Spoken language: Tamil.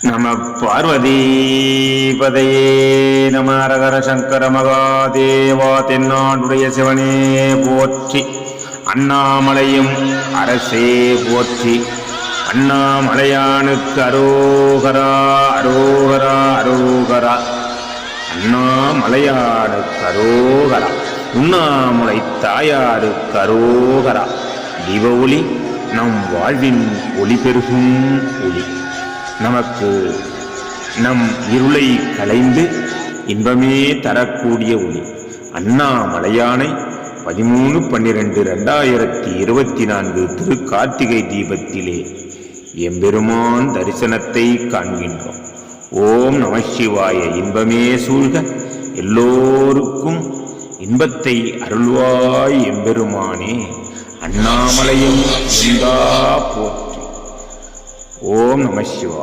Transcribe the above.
நம பார்வதி பதையே நம அரகர சங்கர மகாதேவா தென்னாடுடைய சிவனே போற்றி அண்ணாமலையும் அரசே போற்றி அண்ணாமலையானுக்கு அரோகரா அரோகரா அரோகரா அண்ணாமலையானுக்கு அரோகரா உண்ணாமலை தாயாருக்கு அரோகரா தீப ஒளி நம் வாழ்வின் ஒளி பெருகும் ஒளி நமக்கு நம் இருளை கலைந்து இன்பமே தரக்கூடிய ஒளி. அண்ணாமலையானை பதிமூணு பன்னிரெண்டு ரெண்டாயிரத்தி இருபத்தி நான்கு திரு கார்த்திகை தீபத்திலே எம்பெருமான் தரிசனத்தை காண்கின்றோம். ஓம் நம சிவாய. இன்பமே சூழ்க. எல்லோருக்கும் இன்பத்தை அருள்வாய் எம்பெருமானே. அண்ணாமலையும் போற்றி. ஓம் நம சிவா